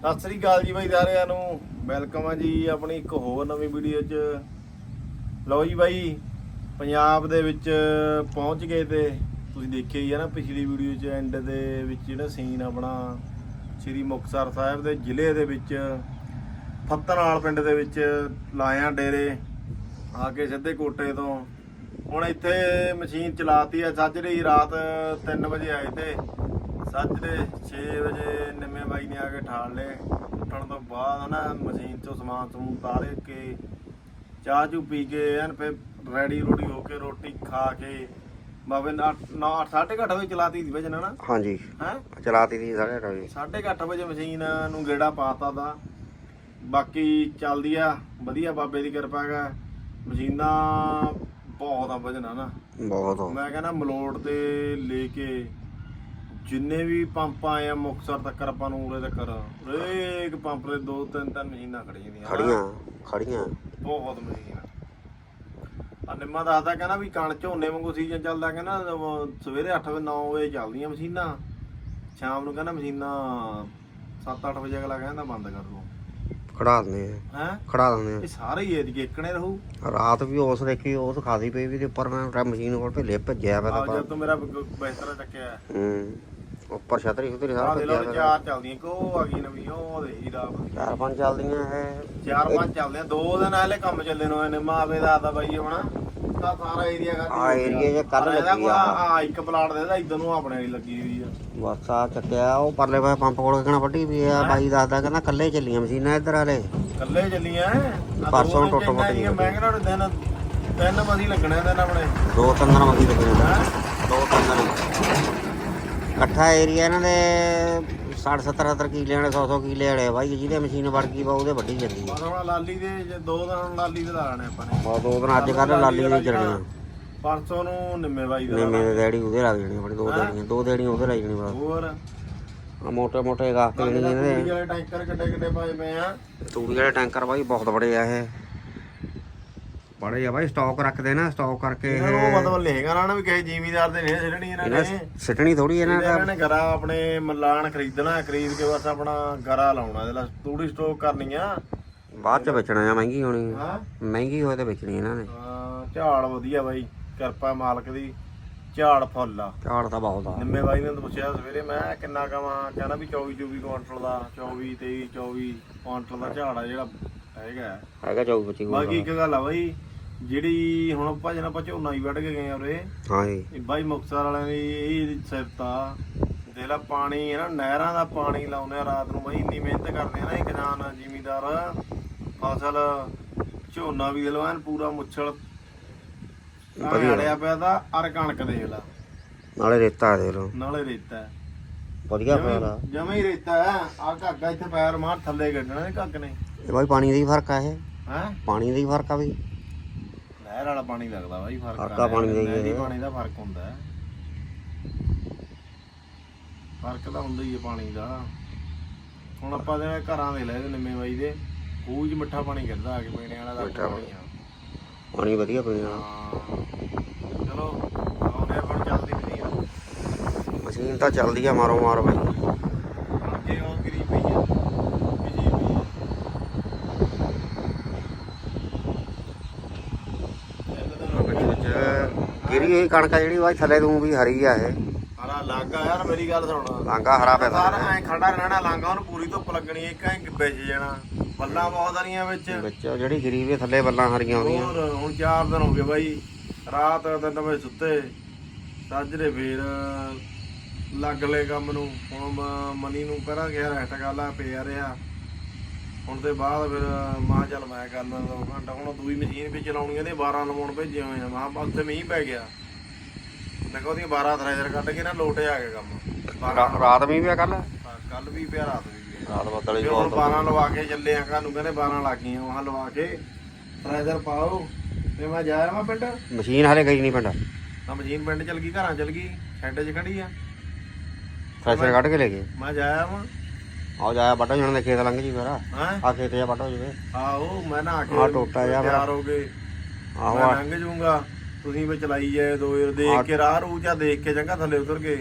ਸਤਿ ਸ੍ਰੀ ਅਕਾਲ ਜੀ ਬਾਈ ਸਾਰਿਆਂ ਨੂੰ। ਵੈਲਕਮ ਆ ਜੀ ਆਪਣੀ ਇੱਕ ਹੋਰ ਨਵੀਂ ਵੀਡੀਓ 'ਚ। ਲਓ ਜੀ ਬਾਈ, ਪੰਜਾਬ ਦੇ ਵਿੱਚ ਪਹੁੰਚ ਗਏ ਤੇ ਤੁਸੀਂ ਦੇਖਿਆ ਹੀ ਆ ਨਾ ਪਿਛਲੀ ਵੀਡੀਓ 'ਚ ਐਂਡ ਦੇ ਵਿੱਚ ਜਿਹੜਾ ਸੀਨ ਆਪਣਾ ਸ੍ਰੀ ਮੁਕਤਸਰ ਸਾਹਿਬ ਦੇ ਜ਼ਿਲ੍ਹੇ ਦੇ ਵਿੱਚ ਫੱਤਰਵਾਲ ਪਿੰਡ ਦੇ ਵਿੱਚ ਲਾਇਆ ਡੇਰੇ ਆ ਕੇ ਸਿੱਧੇ ਕੋਟੇ ਤੋਂ। ਹੁਣ ਇੱਥੇ ਮਸ਼ੀਨ ਚਲਾਤੀ ਆ ਸਾਜਰੇ ਰਾਤ 3 ਵਜੇ ਆਏ ਤੇ। ਸਾਜਰੇ 6 ਵਜੇ ਨਿੰਮੇ ਬਾਈ ਨੇ ਆ ਕੇ ਠਾਲ ਲਏ। ਉੱਠਣ ਤੋਂ ਬਾਅਦ ਨਾ ਮਸ਼ੀਨ ਤੋਂ ਸਮਾਨ ਸਮੂਨ ਤਾਰੇ ਕੇ ਚਾਹ ਚੂ ਪੀ ਕੇ ਐਨ ਫਿਰ ਰੈਡੀ ਰੋਡੀ ਹੋ ਕੇ ਰੋਟੀ ਖਾ ਕੇ ਬਾਬੇ 9 ਸਾਢੇ ਕੁ ਅੱਠ ਵਜੇ ਚਲਾਤੀ ਸੀ ਭਜਨ ਨਾ ਹਾਂਜੀ। ਹੈ? ਚਲਾਤੀ ਦੀ ਸਾਰੇ ਟਾਈ ਸਾਢੇ ਕੁ ਅੱਠ ਵਜੇ ਮਸ਼ੀਨ ਨੂੰ ਗੇੜਾ ਪਾਤਾ ਦਾ। ਬਾਕੀ ਚੱਲਦੀ ਆ ਵਧੀਆ ਬਾਬੇ ਦੀ ਕਿਰਪਾ ਹੈ ਮਸ਼ੀਨਾਂ ਬਹੁਤ ਆ ਵਜਣਾ ਨਾ ਬਹੁਤ। ਮੈਂ ਕਹਿੰਦਾ ਮਲੋੜ ਤੇ ਲੈ ਕੇ ਜਿੰਨੇ ਵੀ ਪੰਪ ਆਏ ਆ ਮੁਕਤਸਰ ਤੱਕ ਆਪਾਂ ਨੂੰ ਉਰੇ ਤੱਕ ਹਰੇਕ ਪੰਪ ਦੇ ਦੋ ਤਿੰਨ ਤਿੰਨ ਮਸ਼ੀਨਾਂ ਖੜੀਆਂ ਦੀਆਂ। ਖੜੀਆਂ ਖੜੀਆਂ। ਬਹੁਤ ਮਸ਼ੀਨਾਂ। ਆ ਨਿੰਮਾ ਦੱਸਦਾ ਕਹਿੰਦਾ ਵੀ ਕਣ ਝੋਨੇ ਵਾਂਗੂ ਸੀਜ਼ਨ ਚੱਲਦਾ ਕਹਿੰਦਾ ਸਵੇਰੇ 8 ਵਜੇ 9 ਵਜੇ ਚੱਲਦੀਆਂ ਮਸ਼ੀਨਾਂ। ਸ਼ਾਮ ਨੂੰ ਕਹਿੰਦਾ ਮਸ਼ੀਨਾਂ 7-8 ਵਜੇ ਅਗਲਾ ਕਹਿੰਦਾ ਬੰਦ ਕਰ ਲਓ ਖੜਾ ਦਿੰਦੇ ਆ। ਹੈ? ਖੜਾ ਦਿੰਦੇ ਇਹ ਸਾਰੇ ਹੀ ਏਰੀਏ ਇੱਕਣੇ ਰਹੂ। ਆ ਰਾਤ ਵੀ ਉਸ ਦੇਖੀ ਉਸ ਖਾਦੀ ਪਈ ਵੀ ਤੇ ਉੱਪਰ ਮੈਂ ਮਸ਼ੀਨ ਕੋਲ ਭੇਲੇ ਭੱਜਿਆ ਆ ਤਾਂ ਜਦ ਤੋਂ ਮੇਰਾ ਬ- ਬਿਸਤਰਾ ਚੱਕਿਆ। ਹੂੰ। ਉੱਪਰ ਛਤਰੀ ਛਤਰੀ ਆ ਸਾਰਾ ਦੇ ਲੋ ਪਿਆ ਚਾਰ ਚੱਲਦੀਆਂ ਕੋ ਆ ਗਈ ਨਵੀਂ ਉਹ ਦੇ। ਹੀਰਾ। ਚਾਰ ਪੰਜ ਚੱਲਦੀਆਂ ਇਹ। ਚਾਰ ਪੰਜ ਚੱਲਦੇ ਆ ਦੋ ਦਿਨ ਹਲੇ ਕੰਮ ਚੱਲੇ ਨੂੰ ਇਹਨੇ ਮਾਵੇ ਦਾ ਆਦਾ ਬਾਈ ਆਪਣਾ ਤਾਂ ਸਾਰਾ ਏਰੀਆ ਕਰ ਆ ਏਰੀਆ 'ਚ ਕੱਲ੍ਹ ਲੱਗੀ ਆ। ਆ ਇੱਕ ਪਲਾਟ ਦੇ ਦਾ ਇਧਰ ਨੂੰ ਆਪਣੇ ਵਾਲੀ ਲੱਗੀ ਹੋਈ ਆ। ਬਸ ਆ ਚੱਕਿਆ ਉਹ ਪਰਲੇ ਪਾਸੇ ਪੰਪ ਕੋਲ ਕਿਹਨਾਂ ਵੱਡੀ ਵੀ ਆ ਬਾਈ ਦੱਸਦਾ ਕਹਿੰਦਾ ਕੱਲੇ ਚੱਲੀਆਂ ਮਸ਼ੀਨਾਂ ਇੱਧਰ ਵਾਲੇ। ਕੱਲੇ ਚੱਲੀਆਂ ਪਰਸੋਂ ਟੁੱਟ ਫੁੱਟ ਸੀਗੀਆਂ, ਮੈਂ ਕਹਿੰਦਾ ਦਿਨ ਤਿੰਨ ਮਸੀ ਲੱਗਣੇ ਦਿਨ ਆਪਣੇ। ਦੋ ਤਿੰਨ ਦਿਨ ਮਗੀ ਲੱਗੇ ਹੈਂ? ਦੋ ਤਿੰਨ ਇਕੱਠਾ ਏਰੀਆ ਇਹਨਾਂ ਦੇ 60 70 70 ਕਿੱਲੇ ਵਾਲੇ 100 100 ਕਿੱਲੇ ਵਾਲੇ ਆ ਬਾਈ। ਜਿਹਦੇ ਮਸ਼ੀਨ ਵੜ ਗਈ ਬਾ ਉਹਦੇ ਵੱਢੀ ਜਾਂਦੀ ਆ। ਬਸ ਹੁਣ ਲਾਲੀ ਦੇ ਜੇ ਦੋ ਦਿਨ ਹੁਣ ਲਾਲੀ ਦੇ ਲਾਣੇ ਆਪਾਂ ਨੇ। ਬਸ ਦੋ ਦਿਨ ਅੱਜ ਕੱਲ ਲਾਲੀ ਦੀ ਚੱਲਣੀਆਂ ਪਰਸੋਂ ਨੂੰ ਨਿੰਮੇ ਬਾਈ ਦਾ ਨੇ ਮੇਰੇ ਡੈਡੀ ਉਹਦੇ ਲੱਗ ਜਾਣੀ ਆਪਣੀ ਦੋ ਦੇੜੀਆਂ ਦੋ ਦੇੜੀਆਂ ਉਹਦੇ ਲੱਗ ਜਾਣੀ ਬਸ। ਹੋਰ? ਆ ਮੋਟੇ ਮੋਟੇ ਗਾਹ ਕੇ ਜਿਹੜੇ ਟੈਂਕਰ ਕਿੱਡੇ ਕਿੱਡੇ ਪਾਏ ਪਏ ਆ। ਤੂੜੀ ਵਾਲੇ ਟੈਂਕਰ ਬਾਈ ਬਹੁਤ ਬੜੇ ਆ ਇਹ। ਬੜੇ ਆ ਬਾਈ ਸਟਾਕ ਰੱਖਦੇ ਨਾ ਸਟਾਕ ਕਰਕੇ ਇਹਨਾਂ ਨੂੰ ਮਤਲਬ ਲੇਗਾ ਨਾ ਵੀ ਕਿਸੇ ਜ਼ਿਮੀਦਾਰ ਦੇ ਨਹੀਂ ਸਿੱਟਣੀ ਇਹਨਾਂ ਇਹਨਾਂ ਨੇ। ਸਿੱਟਣੀ ਥੋੜੀ ਇਹਨਾਂ ਇਹਨਾਂ ਦਾ ਨੇ ਗਰਾ ਆਪਣੇ ਮਲਾਨ ਖਰੀਦਣਾ ਖਰੀਦ ਕੇ ਬਸ ਆਪਣਾ ਗਰਾ ਲਾਉਣਾ ਇਹਦੇ ਤੂੜੀ ਸਟੋਕ ਕਰਨੀ ਆ। ਬਾਅਦ ਚ ਵੇਚਣਾ ਆ ਮਹਿੰਗੀ ਹੋਣੀ ਹਾਂ। ਮਹਿੰਗੀ ਹੋਏ ਤੇ ਵੇਚਣੀ ਇਹਨਾਂ ਨੇ। ਹਾਂ, ਝਾੜ ਵਧੀਆ ਬਾਈ ਕਿਰਪਾ ਮਾਲਕ ਦੀ ਝਾੜ ਫੁੱਲ ਆ। ਝਾੜ ਤਾਂ ਬਹੁਤ ਆ। ਨਿੰਮੇ ਬਾਈ ਨੇ ਪੁੱਛਿਆ ਸਵੇਰੇ ਮੈਂ ਕਿੰਨਾ ਕਵਾਂ ਕਹਿੰਦਾ ਵੀ 24 24 ਕੁਆਂਟਲ ਦਾ 24 23 24 ਕੁਆਂਟਲ ਦਾ ਝਾੜ ਆ ਜਿਹੜਾ ਹੈਗਾ। ਹੈਗਾ 24 25 ਬਾਕੀ ਇੱਕ ਗੱਲ ਆ ਬਾਈ ਜਿਹੜੀ ਹੁਣ ਭਜਨ ਆਪਾਂ ਝੋਨਾ ਹੀ ਵੱਢ ਕੇ ਗਏ ਆ ਉਰੇ ਹਾਂ ਜੀ। ਇਹ ਬਾਈ ਮੁਕਤਸਰ ਵਾਲਿਆਂ ਦੀ ਇਹ ਸਿਫਤ ਆ। ਦੇਖ ਲਾ ਪਾਣੀ ਹੈ ਨਾ ਨਹਿਰਾਂ ਦਾ ਪਾਣੀ ਲਾਉਂਦੇ ਆ ਰਾਤ ਨੂੰ ਬਾਈ ਇੰਨੀ ਮਿਹਨਤ ਕਰਦੇ ਆ ਨਾ ਇਹ ਕਿਸਾਨ ਜ਼ਿਮੀਦਾਰ। ਫਸਲ ਝੋਨਾ ਵੀ ਦੇ ਲੋ ਐਨ ਪੂਰਾ ਮੁੱਛਲ। ਵਧੀਆ। ਪਿਆ ਤਾਂ ਅਰ ਕਣਕ ਦੇਖ ਲਾ। ਨਾਲੇ ਰੇਤਾ ਦੇ ਲੋ ਨਾਲੇ ਰੇਤਾ। ਹੈ। ਵਧੀਆ ਪਿਆ ਜਮਾਂ ਹੀ ਰੇਤਾ ਹੈ ਆ ਘੱਗਾ ਇੱਥੇ ਪੈਰ ਮਾਰ ਥੱਲੇ ਕੱਢਣਾ ਇਹ ਘੱਗ ਨੇ। ਇਹ ਬਾਈ ਪਾਣੀ ਦਾ ਹੀ ਫ਼ਰਕ ਆ ਇਹ। ਹੈ? ਪਾਣੀ ਦਾ ਹੀ ਫ਼ਰਕ ਆ ਵੀ ਨਹਿਰ ਵਾਲਾ ਪਾਣੀ ਲੱਗਦਾ ਬਾਈ ਫ਼ਰਕ ਹਲਕਾ ਪਾਣੀ ਦਾ ਹੀ ਹੈ। ਨਹਿਰੀ ਪਾਣੀ ਦਾ ਫ਼ਰਕ ਹੁੰਦਾ ਹੈ। ਫ਼ਰਕ ਤਾਂ ਹੁੰਦਾ ਹੀ ਹੈ ਪਾਣੀ ਦਾ। ਹੁਣ ਆਪਾਂ ਦੇ ਘਰਾਂ ਦੇ ਲੈ ਨਿੰਮੇ ਬਾਈ ਦੇ। 'ਚ ਮਿੱਠਾ ਪਾਣੀ ਗਿਰਦਾ ਆ ਕੇ ਪੀਣੇ ਵਾਲਾ ਦਾ ਮਿੱਠਾ ਪਾਣੀ ਆ। ਪਾਣੀ ਵਧੀਆ ਪੀਣਾ ਹਾਂ। ਚਲੋ ਨੂੰ ਚੱਲਦੀ ਨਹੀਂ ਮਸ਼ੀਨ ਤਾਂ ਚੱਲਦੀ ਆ ਮਾਰੋ ਮਾਰ ਬਾਈ। ਅੱਗੇ ਉਹ ਗਰੀ ਪਈ ਆ ਬਿਜ਼ੀ ਪਈ ਆ ਵਿੱਚ ਵਿੱਚ ਗਿਰੀ ਹੋਈ ਕਣਕ ਆ ਜਿਹੜੀ ਬਾਈ ਥੱਲੇ ਤੋਂ ਵੀ ਹਰੀ ਆ ਇਹ। ਹਰਾ ਲਾਂਗਾ ਯਾਰ ਮੇਰੀ ਗੱਲ ਸੁਣ। ਲਾਂਗਾ ਹਰਾ ਪਿਆ ਸਾਰਾ ਥੱਲੇ। ਐ ਖੜਾ ਰਹਿਣਾ ਲਾਂਗਾ ਉਹਨੂੰ ਪੂਰੀ ਧੁੱਪ ਲੱਗਣੀ ਇੱਕ ਐ ਵਿੱਚ ਜਾਣਾ। ਬੱਲਾਂ ਬਹੁਤ ਆਰੀਆਂ ਵਿੱਚ। ਵਿੱਚ ਉਹ ਜਿਹੜੀ ਗਿਰੀ ਵੀ ਥੱਲੇ ਬੱਲਾਂ ਹਰੀਆਂ ਆਉਂਦੀਆਂ। ਹੋਰ ਹੁਣ 4 ਦਿਨ ਹੋ ਗਏ ਬਾਈ। ਰਾਤ ਤਿੰਨ ਵਜੇ ਸੁੱਤੇ। ਸਾਜਰੇ ਫੇਰ ਲੱਗ ਲਏ ਕੰਮ ਨੂੰ। ਹੁਣ ਮਨੀ ਨੂੰ ਕਰਾਂ ਗਿਆ ਰੈਸਟ ਕਰ ਲਾ ਪਿਆ ਰਿਹਾ। ਹੁਣ ਤੇ ਬਾਅਦ ਫਿਰ ਮਾਂ ਚੱਲ ਮੈਂ ਕਰ ਲਾਂ ਦੋ ਘੰਟਾ। ਹੁਣ ਦੂਈ ਮਸ਼ੀਨ ਵੀ ਚਲਾਉਣੀ ਇਹਦੇ 12 ਲਵਾਉਣ ਭੇਜੇ ਹੋਏ ਆ ਮਾਂ ਉੱਥੇ ਮੀਂਹ ਪੈ ਗਿਆ। ਮੈਂ ਕਿਹਾ ਉਹਦੀਆਂ 12 ਥਰੇਜਰ ਕੱਢ ਕੇ ਨਾ ਲੋਟੇ ਆ ਗਿਆ ਕੰਮ। ਰਾਤ ਵੀ ਪਿਆ ਕੱਲ ਕੱਲ ਵੀ ਪਿਆ ਰਾਤ ਵੀ ਪਿਆ। ਰਾਤ ਬੱਦਲ ਹੀ ਤੇ ਹੁਣ ਬਹੁਤ 12 ਲਵਾ ਕੇ ਚੱਲੇ ਆ ਘਰ ਨੂੰ ਕਹਿੰਦੇ 12 ਲੱਗ ਗਈਆਂ। ਵਾਹ ਲਵਾ ਕੇ ਥਰੇਜਰ ਪਾਓ। ਤੇ ਮੈਂ ਜਾਇਆ ਮੈਂ ਪਿੰਡ। ਮਸ਼ੀਨ ਹਲੇ ਗਈ ਨਹੀਂ ਪਿੰਡ। ਆ ਮਸ਼ੀਨ ਪਿੰਡ ਚਲ ਗਈ ਘਰਾਂ ਚਲ ਗਈ ਸ਼ੈੱਡ 'ਚ ਖੜੀ ਆ। ਥ੍ਰੈਸ਼ਰ ਕੱਢ ਕੇ ਲੈ ਗਏ। ਮੈਂ ਜਾਇਆ ਵਾਂ। ਆਓ ਜਾਇਆ ਵੱਢ ਜਾਣ ਦੇ ਖੇਤ ਲੰਘ ਜੀ ਫਿਰ। ਹਾਂ? ਆ ਖੇਤ ਜਾ ਵੱਢ ਹੋ ਜਵੇ। ਆਓ ਮੈਂ ਨਾ ਕੇ ਆਹ ਟੋਟਾ ਜਿਹਾ ਮੇਰਾ। ਤਿਆਰ ਹੋ ਗਏ ਆਹੋ ਮੈਂ ਆ- ਲੰਘ ਜਾਊਂਗਾ। ਤੁਸੀਂ ਵੀ ਚਲਾਈ ਜਾਏ ਦੋ ਵਾਰ ਦੇਖ ਕੇ ਰਾਹ ਰੂ ਜਾਂ ਦੇਖ ਕੇ ਚੰਗਾ ਥੱਲੇ ਉਤਰ ਕੇ।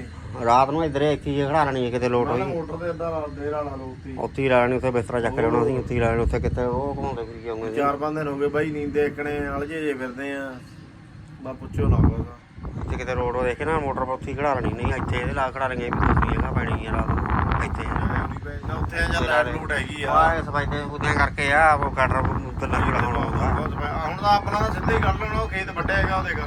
ਰਾਤ ਨੂੰ ਇੱਧਰੇ ਇੱਥੇ ਹੀ ਖੜਾ ਲੈਣੀ ਹੈ ਕਿਤੇ ਲੋਟ ਨਾ ਹੋਈ। ਮੋਟਰ ਤੇ ਅੱਧਾ ਦੇਰ ਵਾਲਾ ਲੋਤੀ ਉੱਥੇ ਹੀ ਲੈਣੀ ਉੱਥੇ ਬਿਸਤਰਾ ਚੱਕ ਲੈਣਾ ਸੀ ਉੱਥੇ ਹੀ ਲੈਣੀ ਉੱਥੇ ਕਿਤੇ ਉਹ ਘੁੰਮਾਉਂਦੇ ਫਿਰ ਜਾਉਂਗੇ ਚਾਰ ਪੰਜ ਦਿਨ ਹੋ ਗਏ ਬਾਈ ਨੀਂਦ ਦੇਖਣੇ ਅਲਝੇ ਜੇ ਫਿਰਦੇ ਆ। ਬਾ ਪੁੱਛੋ ਨਾ ਕੁਛ। ਇੱਥੇ ਕਿਤੇ ਰੋਡ ਉਹ ਦੇਖ ਕੇ ਨਾ ਮੋਟਰ ਪਰ ਉੱਥੇ ਖੜਾ ਲੈਣੀ ਨਹੀਂ ਇੱਥੇ ਇਹਦੇ ਲਾ ਖੜਾ ਲੈਣੀ ਵੀ ਦੂਸਰੀ ਜਗ੍ਹਾ ਪੈਣੀ ਹੈ ਰਾਤ ਇੱਥੇ। ਉੱਥੇ ਜਾਂ ਲਾਈਟ ਲੂਟ ਹੈਗੀ ਆ। ਆਹ ਸਫ਼ਾਈ ਤੇ ਉਦਿਆਂ ਕਰਕੇ ਆ ਉਹ ਕਟਰ ਉੱਤੇ ਲੱਗ ਬਹੁਤ ਸਫਾਈ- ਹੁਣ ਤਾਂ ਆਪਣਾ ਤਾਂ ਸਿੱਧਾ ਹੀ ਕੱਢ ਲੈਣਾ ਉਹ ਖੇਤ ਵੱਡੇ ਹੈਗਾ ਉਹ ਦੇਖ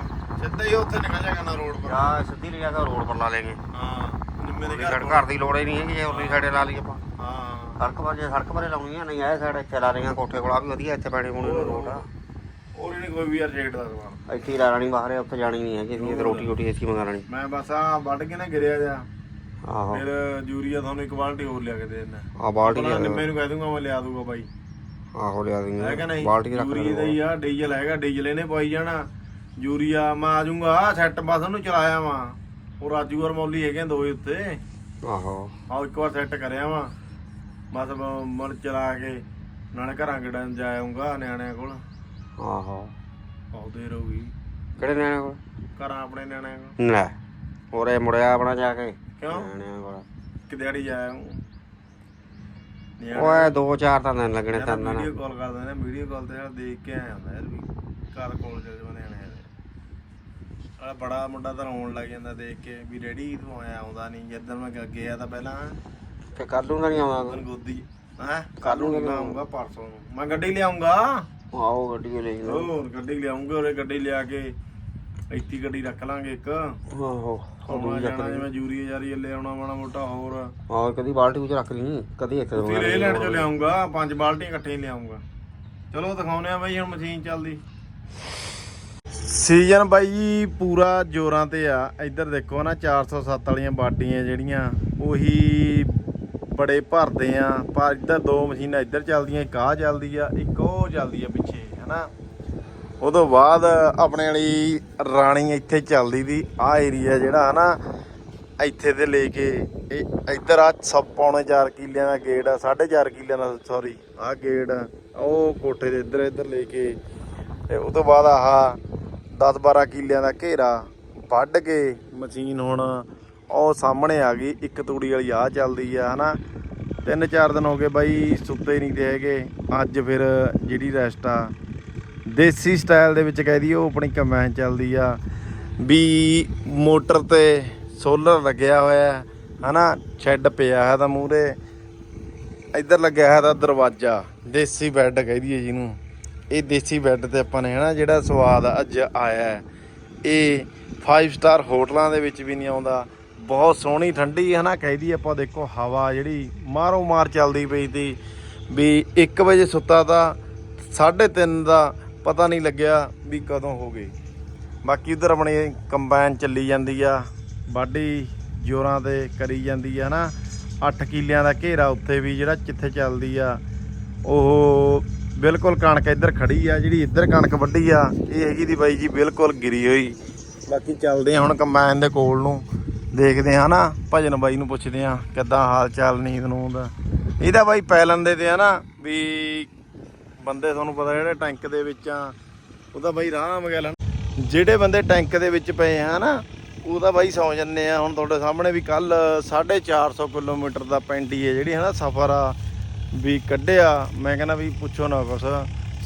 ਸਿੱਧਾ ਹੀ ਉੱਥੇ ਨਿਕਲ ਜਾਏਗਾ ਨਾ ਰੋਡ ਪਰ। ਆ ਸਿੱਧੀ ਲਿਆ ਕੇ ਰੋਡ ਪਰ ਲਾ ਲੈਗੇ ਹਾਂ ਨਿੰਮੇ ਦੇ ਘਰ ਘਰ ਘਰ ਦੀ ਲੋੜ ਹੀ ਨਹੀਂ ਹੈਗੀ ਜੇ ਉਰਲੀ ਸਾਈਡੇ ਲਾ ਲਈ ਆਪਾਂ। ਹਾਂ। ਸੜਕ ਪਰ ਜੇ ਸੜਕ ਪਰੇ ਲਾਉਣੀ ਆ ਨਹੀਂ ਇਹ ਸਾਈਡ ਇੱਥੇ ਲਾ ਲਈਆਂ ਕੋਠੇ ਕੋਲ ਆ ਵੀ ਵਧੀਆ ਇੱਥੇ ਪੈਣੀ ਪੂਣੀ ਨੂੰ ਰੋਡ ਆ। ਹੋਰ ਨਹੀਂ ਕੋਈ ਵੀ ਯਾਰ ਰੇਟ ਦਾ ਸਮਾਨ। ਇੱਥੇ ਹੀ ਲਾ ਲੈਣੀ ਬਾਹਰ ਉੱਥੇ ਜਾਣੀ ਨਹੀਂ ਹੈਗੀ ਅਸੀਂ ਇੱਥੇ ਰੋਟੀ ਰੋਟੀ ਇੱਥੇ ਮੰਗਾ ਲੈਣੀ ਮੈਂ ਬਸ ਆ ਵੱਢ ਕੇ ਨਾ ਗਿਰਿਆ ਜਾ ਆਹੋ। ਫਿਰ ਯੂਰੀਆ ਤੁਹਾਨੂੰ ਇੱਕ ਬਾਲਟੀ ਹੋਰ ਲਿਆ ਕੇ ਦੇ ਦੇਣਾ ਆ ਬਾਲਟੀ ਆਪਣਾ ਨਿੰਮੇ ਨੂੰ ਕਹਿ ਦੂੰਗਾ ਮੈਂ ਲਿਆ ਦੂੰਗਾ ਬਾਈ। ਆਹੋ ਲਿਆ ਦਿੰਗੇ ਬਾਲਟੀ ਰੱਖ ਯੂਰੀਆ ਦਾ ਹੀ ਆ ਡੀਜ਼ਲ ਹੈਗਾ ਡੀਜ਼ਲ ਇਹਨੇ ਪਾਈ ਜਾਣਾ। ਯੂਰੀਆ ਮੈਂ ਆ ਜਾਊਂਗਾ ਸੈੱਟ ਬਸ ਉਹਨੂੰ ਚਲਾਇਆ ਵਾਂ। ਉਹ ਰਾਜੂ ਔਰ ਮੌਲੀ ਹੈਗੇ ਦੋਏ ਉੱਤੇ। ਆਹੋ। ਆ ਇੱਕ ਵਾਰ ਸੈੱਟ ਕਰਿਆ ਵਾਂ। ਬਸ ਮਨ ਚਲਾ ਕੇ ਨਾਲੇ ਘਰਾਂ ਕਿੜਾਂ ਜਾ ਆਉਂਗਾ ਨਿਆਣਿਆਂ ਕੋਲ। ਆਹੋ। ਬਹੁਤ ਦੇਰ ਹੋ ਗਈ ਕਿਹੜੇ ਨਿਆਣੇ ਕੋਲ? ਘਰਾਂ ਆਪਣੇ ਨਿਆਣਿਆਂ ਕੋਲ। ਲੈ ਹੋਰੇ ਮੁੜਿਆ ਆਪਣਾ ਜਾ ਕੇ। ਕਿਉਂ? ਨਿਆਣਿਆਂ ਕੋਲ। ਕਿਦੜੀ ਜਾ ਆਉਂ ਓਏ ਦੋ ਚਾਰ ਤਾਂ ਦਿਨ ਲੱਗਣੇ ਤਿੰਨ ਦਿਨ। ਵੀਡੀਓ ਕਾਲ ਕਰਦੇ ਨੇ ਵੀਡੀਓ ਕਾਲ ਤੇ ਯਾਰ ਦੇਖ ਕੇ ਆਇਆ ਹੁੰਦਾ ਯਾਰ ਵੀ। ਘਰ ਕੋਲ ਚੱਲ ਜਵਾਨੇ ਆਣੇ ਆ ਬੜਾ ਮੁੰਡਾ ਤਾਂ ਰੋਣ ਲੱਗ ਜਾਂਦਾ ਦੇਖ ਕੇ ਵੀ ਡੈਡੀ ਤੂੰ ਆਇਆ ਆਉਂਦਾ ਨਹੀਂ ਜਦੋਂ ਮੈਂ ਗ- ਗਿਆ ਤਾਂ ਪਹਿਲਾਂ ਤੇ ਕੱਲ ਨੂੰ ਤਾਂ ਨਹੀਂ ਆਉਂਦਾ ਤਨ ਗੋਦੀ ਹੈ? ਕੱਲ੍ਹ ਨੂੰ ਕੱਲ ਨੂੰ ਆਉਂਗਾ ਪਰਸੋਂ ਨੂੰ। ਮੈਂ ਗੱਡੀ ਲਿਆਉਂਗਾ। ਆਓ ਗੱਡੀ ਲੈ ਜਾਓ ਹੋਰ ਗੱਡੀ ਲਿਆਉਂਗੇ ਉਹਰੇ ਗੱਡੀ ਲਿਆ ਕੇ ਇੱਥੇ ਗੱਡੀ ਰੱਖ ਲਾਂਗੇ ਇੱਕ। ਆਹੋ ਆਉਣਾ ਜਾਣਾ ਜਿਵੇਂ ਜੂਰੀ ਜਾਰੀ ਲੈ ਆਉਣਾ ਮਾੜਾ ਮੋਟਾ ਹੋਰ। ਆਹ ਕਦੀ ਬਾਲਟੀ ਵਿੱਚ ਰੱਖ ਲਈ ਕਦੀ ਇੱਥੇ ਫਿਰ ਇਹ ਲੈਣ ਚੋਂ ਲਿਆਉਂਗਾ ਪੰਜ ਬਾਲਟੀਆਂ ਇਕੱਠੇ ਹੀ ਲਿਆਉਂਗਾ। ਚਲੋ ਦਿਖਾਉਨੇ ਆ ਬਾਈ ਹੁਣ ਮਸ਼ੀਨ ਚੱਲਦੀ। ਸੀਜ਼ਨ ਬਾਈ ਜੀ ਪੂਰਾ ਜੋਰਾਂ ਤੇ ਆ। ਇੱਧਰ ਦੇਖੋ ਨਾ 407 ਵਾਲੀਆਂ ਬਾਟੀਆਂ ਜਿਹੜੀਆਂ ਉਹੀ ਬੜੇ ਭਰਦੇ ਆ। ਪਰ ਇੱਧਰ ਦੋ ਮਸ਼ੀਨਾਂ, ਇੱਧਰ ਚੱਲਦੀਆਂ, ਇੱਕ ਆਹ ਚੱਲਦੀ ਆ, ਇੱਕ ਉਹ ਚੱਲਦੀ ਆ ਪਿੱਛੇ, ਹਨਾ? ਉਦੋਂ ਬਾਅਦ ਆਪਣੇ ਵਾਲੀ ਰਾਣੀ ਇੱਥੇ ਚੱਲਦੀ ਦੀ ਆ ਏਰੀਆ ਜਿਹੜਾ, ਹਨਾ? ਇੱਥੇ ਤੇ ਲੈ ਕੇ, ਇਹ ਇੱਧਰ ਆ ਸਭ ਪੌਣੇ 4 ਕਿੱਲਿਆਂ ਦਾ ਗੇਟ ਆ 4.5 ਕਿੱਲਿਆਂ ਦਾ ਸੌਰੀ ਆ ਗੇਟ ਆ। ਉਹ ਕੋਠੇ ਦੇ ਇੱਧਰ ਇੱਧਰ ਲੈ ਕੇ, ਤੇ ਉਸ ਤੋਂ ਬਾਅਦ ਆਹ 10 12 ਕਿੱਲਿਆਂ ਦਾ ਘੇਰਾ ਵੱਢ ਕੇ ਮਸ਼ੀਨ ਹੁਣ ਉਹ ਸਾਹਮਣੇ ਆ ਗਈ ਇੱਕ ਤੂੜੀ ਵਾਲੀ ਆ ਚੱਲਦੀ ਆ ਹਨਾ। ਤਿੰਨ ਚਾਰ ਦਿਨ ਹੋ ਗਏ ਬਾਈ ਸੁੱਤੇ ਨਹੀਂ ਤੇ ਹੈਗੇ। ਅੱਜ ਫਿਰ ਜਿਹੜੀ ਰੈਸਟ ਆ ਦੇਸੀ ਸਟਾਈਲ ਦੇ ਵਿੱਚ ਕਹਿ ਦਈਏ ਉਹ ਆਪਣੀ ਕੰਬਾਈਨ ਚੱਲਦੀ ਆ। ਵੀ ਮੋਟਰ ਤੇ ਸੋਲਰ ਲੱਗਿਆ ਹੋਇਆ ਹੈ, ਹਨਾ। ਸ਼ੈੱਡ ਪਿਆ ਹੈ ਤਾਂ ਮੂਰੇ ਇੱਧਰ ਲੱਗਿਆ ਹੈ ਤਾਂ ਦਰਵਾਜ਼ਾ ਦੇਸੀ ਬੈੱਡ ਕਹਿ ਦਈਏ ਜਿਹਨੂੰ। ਇਹ ਦੇਸੀ ਬੈੱਡ ਤੇ ਆਪਾਂ ਨੇ ਹਨਾ ਜਿਹੜਾ ਸਵਾਦ ਅੱਜ ਆਇਆ ਇਹ 5 ਸਟਾਰ ਹੋਟਲਾਂ ਦੇ ਵਿੱਚ ਵੀ ਨਹੀਂ ਆਉਂਦਾ। ਬਹੁਤ ਸੋਹਣੀ ਠੰਡੀ ਹੈ ਨਾ ਕਹਿਦੀ ਆਪਾਂ ਦੇਖੋ ਹਵਾ ਜਿਹੜੀ ਮਾਰੋ ਮਾਰ ਚੱਲਦੀ ਪਈ ਤੀ ਵੀ 1 ਵਜੇ ਸੁੱਤਾ ਤਾਂ 3:30 ਦਾ ਪਤਾ ਨਹੀਂ ਲੱਗਿਆ ਵੀ ਕਦੋਂ ਹੋ ਗਈ। ਬਾਕੀ ਉਧਰ ਆਪਣੀ ਕੰਬਾਈਨ ਚੱਲੀ ਜਾਂਦੀ ਆ ਵਾਢੀ ਜੋਰਾਂ ਤੇ ਕਰੀ ਜਾਂਦੀ ਆ ਨਾ। 8 ਕਿੱਲਿਆਂ ਦਾ ਘੇਰਾ ਉੱਥੇ ਵੀ ਜਿਹੜਾ ਜਿੱਥੇ ਚੱਲਦੀ ਆ, ਉਹ ਬਿਲਕੁਲ ਕਣਕ ਇੱਧਰ ਖੜੀ ਆ, ਜਿਹੜੀ ਇੱਧਰ ਕਣਕ ਵੱਢੀ ਆ, ਇਹ ਹੈਗੀ ਦੀ ਬਾਈ ਜੀ ਬਿਲਕੁਲ ਗਿਰੀ ਹੋਈ। ਬਾਕੀ ਚੱਲਦੇ ਆ ਹੁਣ ਕੰਬਾਈਨ ਦੇ ਕੋਲ ਨੂੰ। ਦੇਖਦੇ ਆ ਨਾ, ਭਜਨ ਬਾਈ ਨੂੰ ਪੁੱਛਦੇ ਆ ਕਿੱਦਾਂ ਹਾਲ ਚਾਲ ਨੀਂਦ ਨੂੰ ਦਾ ਇਹਦਾ ਬਾਈ ਪੈ ਲੈਂਦੇ ਤੇ ਆ ਨਾ, ਵੀ ਬੰਦੇ ਤੁਹਾਨੂੰ ਪਤਾ ਜਿਹੜੇ ਟੈਂਕ ਦੇ ਵਿੱਚ ਆ ਉਹਦਾ ਬਾਈ ਰਾਮ ਗੱਲ ਜਿਹੜੇ ਬੰਦੇ ਟੈਂਕ ਦੇ ਵਿੱਚ ਪਏ ਆ ਨਾ ਉਹਦਾ ਬਾਈ ਸੌ ਜੰਨੇ ਆ। ਹੁਣ ਤੁਹਾਡੇ ਸਾਹਮਣੇ ਵੀ ਕੱਲ 450 ਕਿਲੋਮੀਟਰ ਦਾ ਪੈਂਡੀ ਹੈ ਜਿਹੜੀ ਹੈ ਨਾ ਸਫ਼ਰ ਆ, ਵੀ ਕੱਢਿਆ। ਮੈਂ ਕਹਿੰਦਾ ਵੀ ਪੁੱਛੋ ਨਾ ਕੁਛ।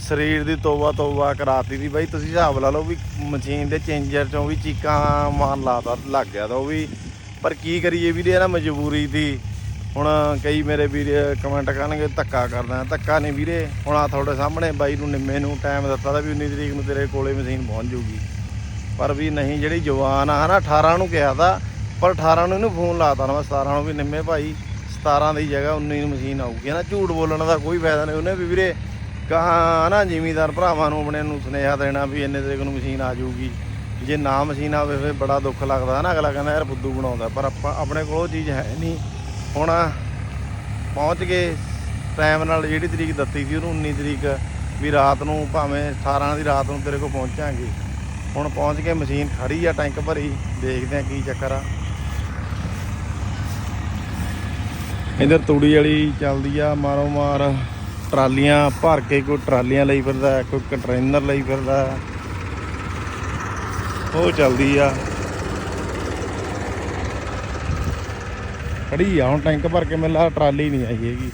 ਸਰੀਰ ਦੀ ਤੋਬਾ ਤੋਬਾ ਕਰਾਤੀ ਦੀ ਬਾਈ, ਤੁਸੀਂ ਹਿਸਾਬ ਲਾ ਲਓ ਵੀ ਮਸ਼ੀਨ ਦੇ ਚੇਂਜਰ ਚੋਂ ਵੀ ਚੀਕਾਂ ਮਾਰਨ ਲਾਤਾ, ਲੱਗ ਗਿਆ ਤਾਂ ਉਹ ਵੀ। ਪਰ ਕੀ ਕਰੀਏ ਵੀਰੇ, ਇਹ ਨਾ ਮਜਬੂਰੀ ਦੀ। ਹੁਣ ਕਈ ਮੇਰੇ ਵੀਰ ਕਮੈਂਟ ਕਰਨਗੇ, ਧੱਕਾ ਕਰਦਾ, ਧੱਕਾ ਨਹੀਂ ਵੀਰੇ। ਹੁਣ ਆ ਤੁਹਾਡੇ ਸਾਹਮਣੇ ਬਾਈ ਨੂੰ ਨਿੰਮੇ ਨੂੰ ਟਾਈਮ ਦਿੱਤਾ ਤਾਂ ਵੀ 19 ਤਰੀਕ ਨੂੰ ਤੇਰੇ ਕੋਲੇ ਮਸ਼ੀਨ ਪਹੁੰਚ ਜੂਗੀ ਪਰ ਵੀ ਨਹੀਂ, ਜਿਹੜੀ ਜਵਾਨ ਆ ਹਨਾ 18 ਨੂੰ ਕਿਹਾ ਤਾਂ, ਪਰ 18 ਨੂੰ ਇਹਨੂੰ ਫੋਨ ਲਾਤਾ ਨਾ ਮੈਂ 17 ਨੂੰ ਵੀ ਨਿੰਮੇ ਭਾਈ 17 ਦੀ ਜਗ੍ਹਾ 19 ਨੂੰ ਮਸ਼ੀਨ ਆਊਗੀ। ਨਾ ਝੂਠ ਬੋਲਣ ਦਾ ਕੋਈ ਫਾਇਦਾ ਨਹੀਂ ਉਹਨੇ ਵੀ ਵੀਰੇ। ਕਹਾ ਨਾ ਜ਼ਿਮੀਦਾਰ ਭਰਾਵਾਂ ਨੂੰ ਆਪਣੇ ਨੂੰ ਸੁਨੇਹਾ ਦੇਣਾ ਵੀ ਇੰਨੇ ਤਰੀਕ ਨੂੰ ਮਸ਼ੀਨ ਆ ਜਾਊਗੀ। ਜੇ ਨਾ ਮਸ਼ੀਨ ਆਵੇ ਫਿਰ ਬੜਾ ਦੁੱਖ ਲੱਗਦਾ। ਨਾ ਅਗਲਾ ਕਹਿੰਦਾ, ਯਾਰ ਫੁੱਦੂ ਬਣਾਉਂਦਾ। ਪਰ ਆਪਾਂ ਆਪਣੇ ਕੋਲ ਉਹ ਚੀਜ਼ ਹੈ ਨਹੀਂ। ਹੁਣ ਪਹੁੰਚ ਗਏ ਟਾਈਮ ਨਾਲ ਜਿਹੜੀ ਤਰੀਕ ਦਿੱਤੀ ਸੀ ਉਹਨੂੰ 19 ਤਰੀਕ ਵੀ ਰਾਤ ਨੂੰ ਭਾਵੇਂ 18 ਦੀ ਰਾਤ ਨੂੰ ਤੇਰੇ ਕੋਲ ਪਹੁੰਚਾਂਗੇ। ਹੁਣ ਪਹੁੰਚ ਕੇ ਮਸ਼ੀਨ ਖੜੀ ਆ, ਟੈਂਕ ਭਰੀ। ਦੇਖਦੇ ਆ ਕੀ ਚੱਕਰ ਆ। ਇਧਰ ਤੂੜੀ ਵਾਲੀ ਚੱਲਦੀ ਆ ਮਾਰੋ ਮਾਰ ਟਰਾਲੀਆਂ ਭਰ ਕੇ ਕੋਈ ਟਰਾਲੀਆਂ ਲਈ ਫਿਰਦਾ, ਕੋਈ ਕੰਟੇਨਰ ਲਈ ਫਿਰਦਾ। ਉਹ ਚੱਲਦੀ ਆ। ਖੜੀ ਆ, ਹੁਣ ਟੈਂਕ ਭਰ ਕੇ ਮੈਨੂੰ ਟਰਾਲੀ ਨਹੀਂ ਆਈ ਹੈਗੀ।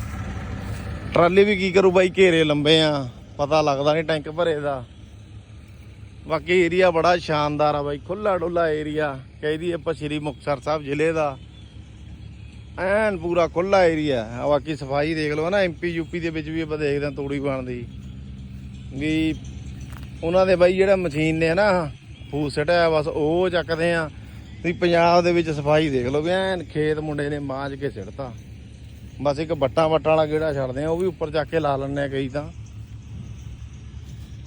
ਟਰਾਲੀ ਵੀ ਕੀ ਕਰੂ ਬਾਈ, ਘੇਰੇ ਲੰਬੇ ਆ, ਪਤਾ ਲੱਗਦਾ ਨਹੀਂ ਟੈਂਕ ਭਰੇ ਦਾ। ਬਾਕੀ ਏਰੀਆ ਬੜਾ ਸ਼ਾਨਦਾਰ ਆ ਬਾਈ ਖੁੱਲਾ ਡੁੱਲਾ ਏਰੀਆ ਕਹਿੰਦੀ ਆਪਾਂ ਸ਼੍ਰੀ ਮੁਕਤਸਰ ਸਾਹਿਬ ਜ਼ਿਲ੍ਹੇ ਦਾ। ਐਨ ਪੂਰਾ ਖੁੱਲਾ ਏਰੀਆ ਆ ਬਾਕੀ ਸਫ਼ਾਈ ਦੇਖ ਲਓ ਨਾ ਐਮਪੀ ਯੂਪੀ ਦੇ ਵਿੱਚ ਵੀ ਆਪਾਂ ਦੇਖਦੇ ਹਾਂ ਤੂੜੀ ਬਣਦੀ ਵੀ ਉਹਨਾਂ ਦੇ ਬਾਈ ਜਿਹੜਾ ਮਸ਼ੀਨ ਨੇ ਨਾ ਫੂਸ ਸਟਿਆ ਬਸ ਉਹ ਚੱਕਦੇ ਆ ਤੁਸੀਂ ਪੰਜਾਬ ਦੇ ਵਿੱਚ ਸਫ਼ਾਈ ਦੇਖ ਲਓ ਵੀ ਐਨ ਖੇਤ ਮੁੰਡੇ ਨੇ ਮਾਂਜ ਕੇ ਸਿੱਟਤਾ। ਬਸ ਇੱਕ ਬੱਟਾਂ ਬੱਟਾਂ ਵਾਲਾ ਗੇੜਾ ਛੱਡਦੇ ਆ ਉਹ ਵੀ ਉੱਪਰ ਚੱਕ ਕੇ ਲਾ ਲੈਣੇ ਆ ਕਈ ਤਾਂ।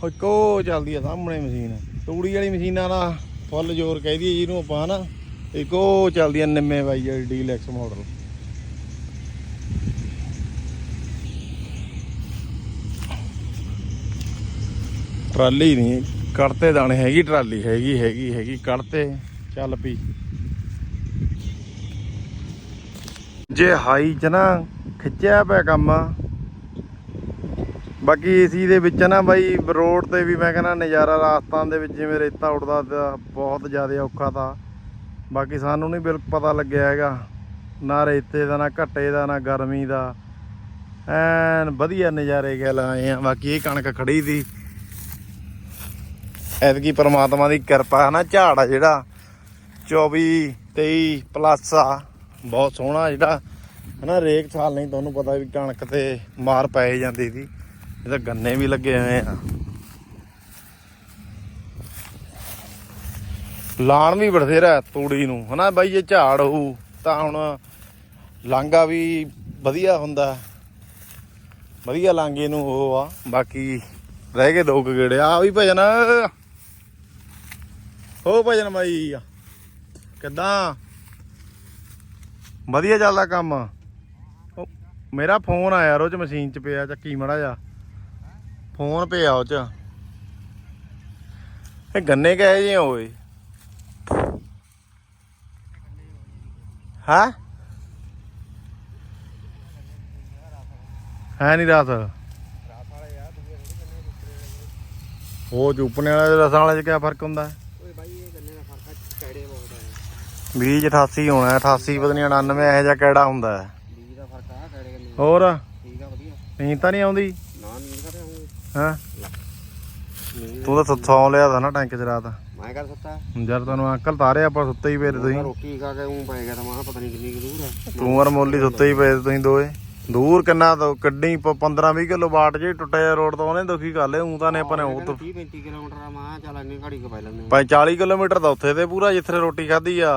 ਹੋਈ ਕੋ ਚੱਲਦੀ ਆ ਸਾਹਮਣੇ ਮਸ਼ੀਨ। ਤੂੜੀ ਵਾਲੀ ਮਸ਼ੀਨਾਂ ਦਾ ਫੁੱਲ ਜ਼ੋਰ ਕਹਿ ਦਈਏ ਜਿਹਨੂੰ ਆਪਾਂ ਨਾ ਇੱਕੋ ਚੱਲਦੀ ਆ ਨਿੰਮੇ ਬਾਈ ਡੀਲੈਕਸ ਮਾਡਲ ਟਰਾਲੀ ਨਹੀਂ ਕੱਢਤੇ ਦਾਣੇ ਹੈਗੀ, ਟਰਾਲੀ ਹੈਗੀ ਹੈਗੀ ਹੈਗੀ ਕੜਤੇ ਚੱਲ ਪਈ ਜੇ ਹਾਈ ਚ ਨਾ ਖਿੱਚਿਆ ਪਿਆ ਕੰਮ, ਬਾਕੀ ਏਸੀ ਦੇ ਵਿੱਚ ਨਾ ਬਾਈ ਰੋਡ ਤੇ ਵੀ ਮੈਂ ਕਹਿੰਦਾ ਨਜ਼ਾਰਾ ਰਾਜਸਥਾਨ ਦੇ ਵਿੱਚ ਜਿਵੇਂ ਰੇਤਾ ਉੱਡਦਾ ਤਾਂ ਬਹੁਤ ਜ਼ਿਆਦਾ ਔਖਾ ਤਾਂ। ਬਾਕੀ ਸਾਨੂੰ ਨਹੀਂ ਬਿਲਕੁਲ ਪਤਾ ਲੱਗਿਆ ਹੈਗਾ, ਨਾ ਰੇਤੇ ਦਾ, ਨਾ ਘੱਟੇ ਦਾ, ਨਾ ਗਰਮੀ ਦਾ। ਐਨ ਵਧੀਆ ਨਜ਼ਾਰੇ ਕੇ ਲਾਏ ਆ, ਬਾਕੀ ਇਹ ਕਣਕ ਖੜੀ ਸੀ। ਐਤਕੀ ਪਰਮਾਤਮਾ ਦੀ ਕਿਰਪਾ ਹੈ ਨਾ, ਝਾੜ ਆ ਜਿਹੜਾ। 24 23 ਪਲੱਸ ਆ। ਬਹੁਤ ਸੋਹਣਾ ਜਿਹੜਾ, ਹਨਾ, ਰੇਕ ਸਾਲ ਨਹੀਂ ਤੁਹਾਨੂੰ ਪਤਾ ਵੀ ਕਣਕ ਤੇ ਮਾਰ ਪੈ ਜਾਂਦੀ ਸੀ। ਇਹ ਤਾਂ ਗੰਨੇ ਵੀ ਲੱਗੇ ਹੋਏ ਆ। ਲਾਣ ਵੀ ਬਥੇਰਾ ਤੂੜੀ ਨੂੰ, ਹਨਾ ਬਾਈ, ਜੇ ਝਾੜ ਹੋਊ ਤਾਂ ਹੁਣ ਲਾਂਗਾ ਵੀ ਵਧੀਆ ਹੁੰਦਾ। ਵਧੀਆ ਲਾਂਗੇ ਨੂੰ ਉਹ ਆ, ਬਾਕੀ ਰਹਿ ਗਏ ਦੋ ਕੁ ਗੇੜੇ। ਆ ਵੀ ਭਜਨ। ਹੋ ਭਜਨ ਬਾਈ। ਕਿੱਦਾਂ? ਵਧੀਆ ਚੱਲਦਾ ਕੰਮ। ਉਹ, ਮੇਰਾ ਫੋਨ ਆਇਆ ਰੋਜ਼ ਮਸ਼ੀਨ 'ਚ ਪਿਆ, ਚੱਕੀ ਮੜਾ ਜਾ ਫੋਨ ਪਿਆ ਉਹ 'ਚ। ਇਹ ਗੰਨੇ ਕਹੇ ਜੇ ਓਏ? ਹਾਂ? ਹੈ ਨਹੀਂ ਰਾਤ। ਉਹ ਚੁੱਪਣੇ ਵਾਲੇ ਰਸਾਂ ਵਾਲੇ 'ਚ ਕੀ ਫ਼ਰਕ ਹੁੰਦਾ? ਓਏ ਬਾਈ ਇਹ ਗੰਨੇ ਦਾ ਫ਼ਰਕ ਆ ਕੈੜੇ ਬਹੁਤ ਆ ਬੀਜ 88 ਹੋਣਾ 88 ਪਤਾ ਨਹੀਂ 99 ਇਹੋ ਜਿਹਾ ਕਿਹੜਾ ਹੁੰਦਾ ਹੈ। ਬੀਜ ਦਾ ਫ਼ਰਕ ਆ ਕੈੜੇ ਗੰਨੇ ਹੋਰ? ਠੀਕ ਆ ਵਧੀਆ। ਨੀਂਦ ਤਾਂ ਨਹੀਂ ਆਉਂਦੀ? ਨਾ ਨੀਂਦ ਕਰਦੇ ਆਉਂਗੇ ਹਾਂ? ਤੂੰ ਤਾਂ ਸੌਂ ਲਿਆ ਤਾਂ ਨਾ ਟੈਂਕ 'ਚ ਰਾਤ। ਮੈਂ ਕਰ ਸੁੱਤਾ? ਜਦ ਤੁਹਾਨੂੰ ਅੰਕਲ ਤਾਰੇ ਆਪਾਂ ਸੁੱਤੇ ਹੀ ਪਏ ਤੇ ਤੁਸੀਂ। ਰੋਟੀ ਖਾ ਕੇ ਉਂ ਪੈ ਗਿਆ ਤਾਂ ਮੈਂ ਪਤਾ ਨਹੀਂ ਕਿੰਨੀ ਦੂਰ ਆ। ਤੂੰ ਔਰ ਮੋਲੀ ਸੁੱਤੇ ਹੀ ਪਏ ਤੇ ਤੁਸੀਂ ਦੋਏ ਦੂਰ ਕਿੰਨਾ ਤੋਂ ਕੱਢੀ 15 20 ਕਿਲੋ ਬਾਟ ਜੇ ਟੁੱਟਿਆ ਰੋਡ ਤੋਂ ਉਹਨੇ ਦੁਖੀ ਕਰ ਲਏ ਉਂ ਤਾਂ ਨੇ ਆਪਾਂ ਨੇ ਉਹ ਤੋਂ 30 35 ਕਿਲੋਮੀਟਰ ਆ ਮੈਂ ਚੱਲ ਇੰਨੀ ਘੜੀ ਕੁ ਪੈ ਲੈਂਦੇ ਭਾਈ 40 ਕਿਲੋਮੀਟਰ ਦਾ ਉੱਥੇ ਤੇ ਪੂਰਾ ਜਿੱਥੇ ਰੋਟੀ ਖਾਧੀ ਆ।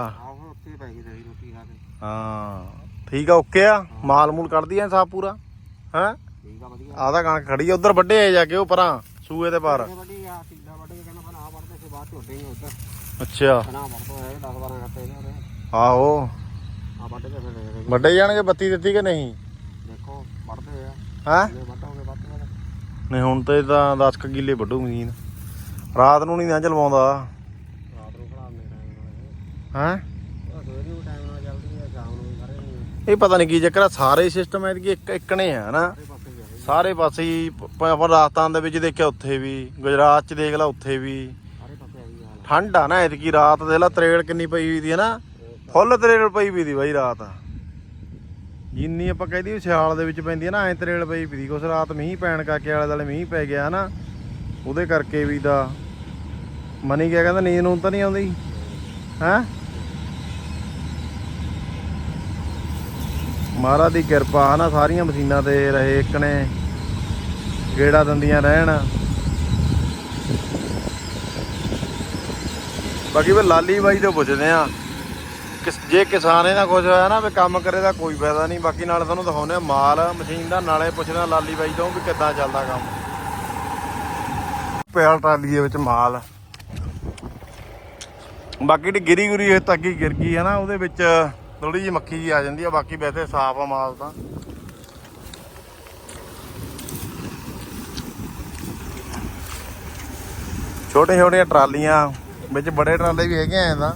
ਆਹੋ ਉੱਥੇ ਪੈ ਗਈ ਤੇਰੀ ਰੋਟੀ ਖਾ ਕੇ। ਹਾਂ ਠੀਕ ਆ ਓਕੇ ਆ। ਮਾਲ ਮੂਲ ਕੱਢਦੀ ਆ ਸਾਫ਼ ਪੂਰਾ ਹੈ? ਠੀਕ ਆ ਵਧੀਆ। ਆਦਾ ਕਣਕ ਖੜੀ ਆ ਉਧਰ ਵੱਡੇ ਆ ਜਾ ਕੇ ਉਹ ਪਰਾਂ ਸੂਏ ਤੇ ਪਾਰ। ਵੱਡੀ ਆ ਵੱਡ ਵੜਦੇ ਸੀ ਬਾਅਦ ਹੀ ਉੱਧਰ। ਅੱਛਾ। ਬਣਾ ਵੜ ਤੋਂ ਹੈ 10 12 ਕੱਟੇ ਨੇ ਉਹਦੇ। ਆਹੋ। ਆ ਵੱਡ ਫਿਰ ਵੱਡੇ ਜਾਣਗੇ ਬੱਤੀ ਦਿੱਤੀ ਕਿ ਨਹੀਂ? ਦੇਖੋ ਵੜਦੇ ਆ। ਹੈ? ਜੇ ਵੱਡੋਗੇ ਵੱਧ ਤੋਂ ਵੱਧ। ਨਹੀਂ ਹੁਣ ਤੇ ਤਾਂ 10 ਕ ਕਿੱਲੇ ਵੱਢੂ ਮਸ਼ੀਨ। ਰਾਤ ਨੂੰ ਨਹੀਂ ਨਾ ਚਲਵਾਉਂਦਾ। ਰਾਤ ਨੂੰ ਖੜਾਉਣੇ ਟਾਈਮ ਨਾਲ ਹੈ ਉਹ ਸਵੇਰ ਨੂੰ ਟਾਈਮ ਨਾਲ ਚੱਲਦੀ ਆ ਸ਼ਾਮ ਨੂੰ ਵੀ ਸਾਰੇ ਨੂੰ ਇਹ ਪਤਾ ਨਹੀਂ ਕੀ ਚੱਕਰ ਆ, ਸਾਰੇ ਸਿਸਟਮ ਐਤਕੀ ਇੱਕ ਇੱਕ ਆ ਨਾ ਸਾਰੇ ਪਾਸੇ ਹੀ ਆਪਾਂ ਰਾਜਸਥਾਨ ਦੇ ਵਿੱਚ ਦੇਖਿਆ ਉੱਥੇ ਵੀ, ਗੁਜਰਾਤ ਚ ਦੇਖ ਲਾ ਉੱਥੇ ਵੀ। ਸਾਰੇ ਆਈ ਠੰਡ ਆ ਨਾ ਐਤਕੀ, ਰਾਤ ਦੇਖ ਲਾ ਤਰੇੜ ਕਿੰਨੀ ਪਈ ਹੋਈ ਦੀ ਹੈ ਨਾ ਫੁੱਲ ਤਰੇੜ ਪਈ ਵੀ ਦੀ ਬਾਈ ਰਾਤ। ਜਿੰਨੀ ਆਪਾਂ ਕਹਦੀ ਸਿਆਲ ਦੇ ਵਿੱਚ ਪੈਂਦੀ ਹੈ ਨਾ, ਐ ਤਰੇੜ ਪਈ ਵੀ ਦੀ। ਰਾਤ ਮੀਂਹ ਪੈਣ ਕਰਕੇ ਆਲੇ ਦੁਆਲੇ ਮੀਂਹ ਪੈ ਗਿਆ ਨਾ ਉਹਦੇ ਕਰਕੇ ਵੀ ਦਾ। ਮਨੀ ਕਿਆ ਕਹਿੰਦਾ, ਨੀਂਦ ਨੂੰ ਤਾਂ ਨਹੀਂ ਆਉਂਦੀ? ਹੈ? ਮਹਾਰਾਜ ਦੀ ਕਿਰਪਾ ਆ ਨਾ, ਸਾਰੀਆਂ ਮਸ਼ੀਨਾਂ ਤੇ ਰਹੇ ਇੱਕ ਨੇ। ਗੇੜਾ ਦੰਦੀਆਂ ਰਹਿਣ। ਬਾਕੀ ਵੀ ਲਾਲੀ ਬਾਈ ਤੋਂ ਪੁੱਛਦੇ ਆ ਜੇ ਕਿਸਾਨ ਇਹਨਾਂ ਕੁਝ ਹੋਇਆ ਨਾ ਵੀ ਕੰਮ ਕਰੇ ਦਾ ਕੋਈ ਫਾਇਦਾ ਨਹੀਂ। ਬਾਕੀ ਨਾਲ ਤੁਹਾਨੂੰ ਦਿਖਾਉਂਦੇ ਆ ਮਾਲ, ਮਸ਼ੀਨ ਦਾ। ਨਾਲੇ ਪੁੱਛਦੇ ਆ ਲਾਲੀ ਬਾਈ ਤੋਂ ਵੀ ਕਿੱਦਾਂ ਚੱਲਦਾ ਕੰਮ। ਪਿਆਲ ਟਰਾਲੀ ਦੇ ਵਿੱਚ ਮਾਲ। ਬਾਕੀ ਜਿਹੜੀ ਗਿਰੀ ਗੁਰੀ ਇਹ ਤੱਕ ਹੀ ਗਿਰ ਗਈ ਹੈ ਨਾ, ਉਹਦੇ ਵਿੱਚ ਥੋੜੀ ਜਿਹੀ ਮੱਖੀ ਜੀ ਆ ਜਾਂਦੀ ਆ, ਬਾਕੀ ਵੈਸੇ ਸਾਫ਼ ਆ ਮਾਲ ਤਾਂ। ਛੋਟੇ ਛੋਟੀਆਂ ਟਰਾਲੀਆਂ, ਵਿੱਚ ਬੜੇ ਟਰਾਲੇ ਵੀ ਹੈਗੇ ਆ ਤਾਂ।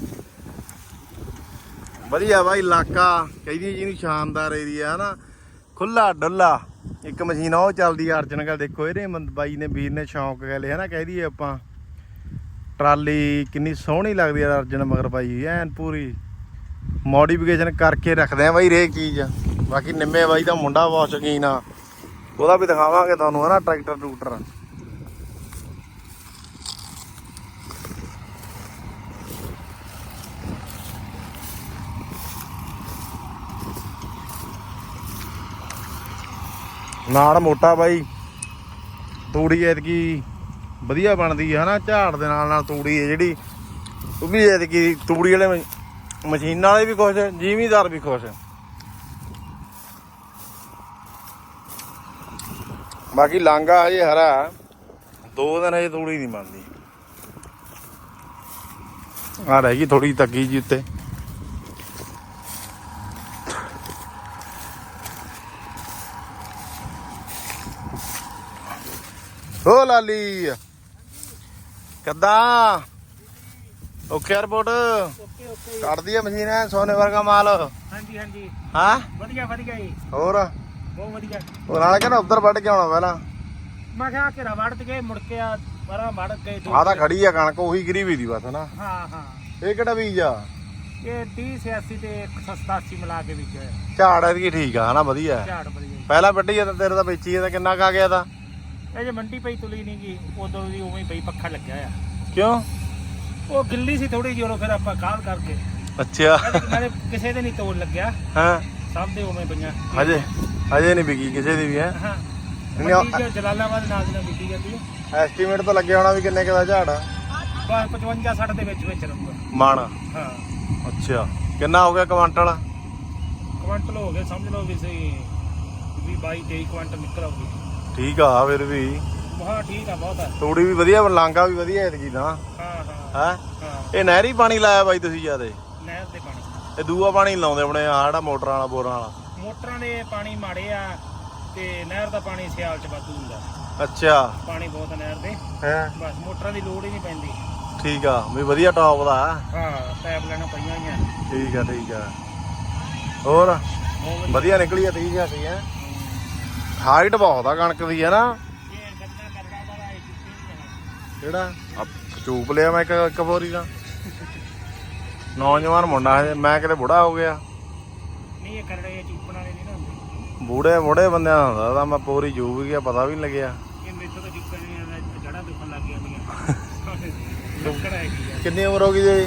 ਵਧੀਆ ਵਾ ਇਲਾਕਾ, ਕਹਿੰਦੀ ਜਿਹਨੂੰ ਸ਼ਾਨਦਾਰ ਏਰੀਆ ਹਨਾ। ਖੁੱਲਾ ਡੁੱਲਾ ਇੱਕ ਮਸ਼ੀਨ ਉਹ ਚੱਲਦੀ ਆ ਅਰਜਨ ਅਰਜਨਗਲ ਦੇਖੋ ਇਹਦੇ ਬਾਈ ਨੇ, ਵੀਰ ਨੇ ਸ਼ੌਂਕ ਕਹਿ ਲਿਆ ਨਾ, ਕਹਿ ਦਈਏ ਆਪਾਂ। ਟਰਾਲੀ ਕਿੰਨੀ ਸੋਹਣੀ ਲੱਗਦੀ ਆ ਅਰਜਨ, ਮਗਰ ਪਾਈ ਹੋਈ ਐਨ ਪੂਰੀ। ਮੋਡੀਫਿਕੇਸ਼ਨ ਕਰਕੇ ਰੱਖਦੇ ਆ ਬਾਈ ਰੇਕ ਚੀਜ਼। ਬਾਕੀ ਨਿੰਮੇ ਬਾਈ ਦਾ ਮੁੰਡਾ ਬਹੁਤ ਸ਼ੌਕੀਨ ਆ। ਉਹਦਾ ਵੀ ਦਿਖਾਵਾਂਗੇ ਤੁਹਾਨੂੰ ਹਨਾ, ਟਰੈਕਟਰ ਟਰੂਟਰ ਨਾੜ ਮੋਟਾ ਬਾਈ, ਤੂੜੀ ਐਤਕੀ ਵਧੀਆ ਬਣਦੀ ਹੈ ਨਾ ਝਾੜ ਦੇ ਨਾਲ ਨਾਲ ਤੂੜੀ ਹੈ ਜਿਹੜੀ। ਉਹ ਵੀ ਐਤਕੀ ਤੂੜੀ ਵਾਲੇ ਮਸ਼ੀਨਾਂ ਵਾਲੇ ਵੀ ਖੁਸ਼ ਜ਼ਿਮੀਦਾਰ ਵੀ ਖੁਸ਼ ਬਾਕੀ ਲਾਂਗਾ ਹਜੇ ਹਰਾ। ਦੋ ਦਿਨ ਹਜੇ ਤੂੜੀ ਨਹੀਂ ਬਣਦੀ। ਆ ਰਹਿ ਗਈ ਥੋੜੀ ਤੱਕੀ ਜੀ ਉੱਤੇ। ਓ ਲਾਲੀ। ਕਿੱਦਾਂ? Okay report. Okay okay. ਕੱਢਦੀ ਆ ਮਸ਼ੀਨ ਐ ਸੋਨੇ ਵਰਗਾ ਮਾਲ। ਹਾਂਜੀ ਹਾਂਜੀ। ਹਾਂ? ਵਧੀਆ ਵਧੀਆ ਜੀ। ਹੋਰ? ਬਹੁਤ ਵਧੀਆ। ਉਹ ਨਾਲ ਕਹਿੰਦਾ ਉੱਧਰ ਵੱਢ ਕੇ ਆਉਣਾ ਪਹਿਲਾਂ। ਮੈਂ ਕਿਹਾ ਘੇਰਾ ਵੜ ਕੇ ਮੁੜ ਕੇ ਆ ਪਰਾਂ ਵੜ ਕੇ ਦੋ- ਆਹ ਤਾਂ ਖੜੀ ਆ ਕਣਕ ਉਹੀ ਗਰੀ ਵੀ ਦੀ ਬਸ ਨਾ ਹਾਂ ਹਾਂ। ਇਹ ਕਿਹੜਾ ਬੀਜ ਆ? ਇਹ 3086 ਤੇ 187 ਮਿਲਾ ਕੇ ਵਿੱਚ ਝਾੜ ਇਹਦੀ ਠੀਕ ਆ ਹਨਾ? ਵਧੀਆ। ਝਾੜ ਵਧੀਆ। ਪਹਿਲਾਂ ਵੱਢੀ ਆ ਤਾਂ ਤੇਰੇ ਤਾਂ ਵੇਚੀ ਆ ਤਾਂ ਕਿੰਨਾ ਕਾ ਗਿਆ ਤਾਂ? ਇਹ ਜੇ ਮੰਡੀ ਪਈ ਤੁਲੀ ਨਹੀਂ ਗਈ ਉਦੋਂ ਦੀ ਉਵੇਂ ਹੀ ਪਈ ਪੱਖਾ ਲੱਗਿਆ ਆ ਕਿਉਂ? ਉਹ ਗਿੱਲੀ ਸੀ ਥੋੜੀ ਜਿਹੀ ਉਹ ਫਿਰ ਆਪਾਂ ਕਾਲ ਕਰਕੇ। ਅੱਛਾ। ਨਾਲੇ- ਕਿਸੇ ਦੇ ਨਹੀਂ ਤੋੜ ਲੱਗਿਆ। ਹਾਂ। ਸਭ ਦੇ ਉਵੇਂ ਪਈਆਂ। ਹਜੇ ਹਜੇ ਨਹੀਂ ਵਿਕੀ ਕਿਸੇ ਦੀ ਵੀ ਹੈ। ਹਾਂ। ਨਹੀਂ, ਜਲਾਲਾਬਾਦ ਨਾਲ ਦੀ ਨਾਲ ਵਿਕੀ ਜਾਂਦੀ ਹੈ। ਐਸਟੀਮੇਟ ਤਾਂ ਲੱਗਿਆ ਹੋਣਾ ਵੀ ਕਿੰਨੇ ਕੁ ਦਾ ਝਾੜ ਆ। ਬਸ 55 60 ਦੇ ਵਿੱਚ ਵਿੱਚ ਰਹੂਗਾ। ਮਣ ਹਾਂ। ਅੱਛਾ। ਕਿੰਨਾ ਹੋ ਗਿਆ ਕੁਆਂਟਲ? ਕੁਆਂਟਲ ਹੋ ਗਏ ਸਮਝ ਲਓ ਵੀ ਸਹੀ ਵੀ 22 23 ਕੁਆਂਟਲ ਨਿਕਲ ਆਉਗੀ ਠੀਕ ਆ ਫਿਰ ਵੀ। ਹਾਂ ਠੀਕ ਆ ਬਹੁਤ ਆ। ਤੂੜੀ ਵੀ ਵਧੀਆ ਲਾਂਗਾ ਵੀ ਵਧੀਆ ਐਤਕੀ ਤਾਂ ਹਾਂ ਹਾਂ। ਹੈ? ਇਹ ਨਹਿਰੀ ਪਾਣੀ ਲਾਇਆ ਬਾਈ ਤੁਸੀਂ ਜਿਆਦੇ? ਨਹਿਰ ਦੇ ਪਾਣੀ। ਇਹ ਦੂਆ ਪਾਣੀ ਲਾਉਂਦੇ ਆਪਣੇ ਆਹ ਜਿਹੜਾ ਮੋਟਰਾਂ ਵਾਲਾ ਬੋਰਾਂ ਵਾਲਾ। ਮੋਟਰਾਂ ਦੇ ਪਾਣੀ ਮਾੜੇ ਆ ਤੇ ਨਹਿਰ ਦਾ ਪਾਣੀ ਸਿਆਲ ਚ ਵਾਧੂ ਹੁੰਦਾ। ਅੱਛਾ। ਪਾਣੀ ਬਹੁਤ ਆ ਨਹਿਰ ਦੇ। ਹੈ? ਬਸ ਮੋਟਰਾਂ ਦੀ ਲੋੜ ਹੀ ਨਹੀਂ ਪੈਂਦੀ। ਠੀਕ ਆ ਵੀ ਵਧੀਆ ਟੌਪ ਦਾ। ਹਾਂ ਪੈਪ ਲੈਣਾ ਪਈਆਂ ਹੋਈਆਂ। ਠੀਕ ਆ ਠੀਕ ਆ। ਹੋਰ? ਬਹੁਤ ਵਧੀਆ। ਨਿਕਲੀ ਆ 30 ਸੀ ਹੈ? ਹਾਈਟ ਬਹੁਤ ਆ ਕਣਕ ਦੀ ਹੈ ਨਾ ਇਹ ਗੰਨਾ ਕਰੜਾ ਵਾਲਾ ਇਹ ਆ ਚੂਪ ਲਿਆ ਮੈਂ ਇੱਕ ਇੱਕ ਬੋਰੀ ਦਾ ਨੌਜਵਾਨ ਮੁੰਡਾ ਹੈ ਮੈਂ ਕਿਤੇ ਬੁੜਾ ਹੋ ਗਿਆ। ਨਹੀਂ ਇਹ ਕਰੜੇ ਇਹ ਚੂਪਣ ਵਾਲੇ ਨਹੀਂ ਨਾ ਹੁੰਦੇ। ਬੂੜੇ ਬੁੜੇ ਬੰਦਿਆਂ ਦਾ ਹੁੰਦਾ ਤਾਂ ਮੈਂ ਪੂਰੀ ਚੂਪ ਗਿਆ ਪਤਾ ਵੀ ਨਹੀਂ ਲੱਗਿਆ। ਇਹ ਮੇਥੋਂ ਤਾਂ ਚੁੱਕਣ ਨਹੀਂ ਆਉਂਦਾ ਜੜਾ ਦੁਖਣ ਲੱਗ ਜਾਂਦੀਆਂ ਲੱਕੜ ਹੈ ਕੀ ਆ। ਕਿੰਨੀ ਉਮਰ ਹੋ ਗਈ ਜੀ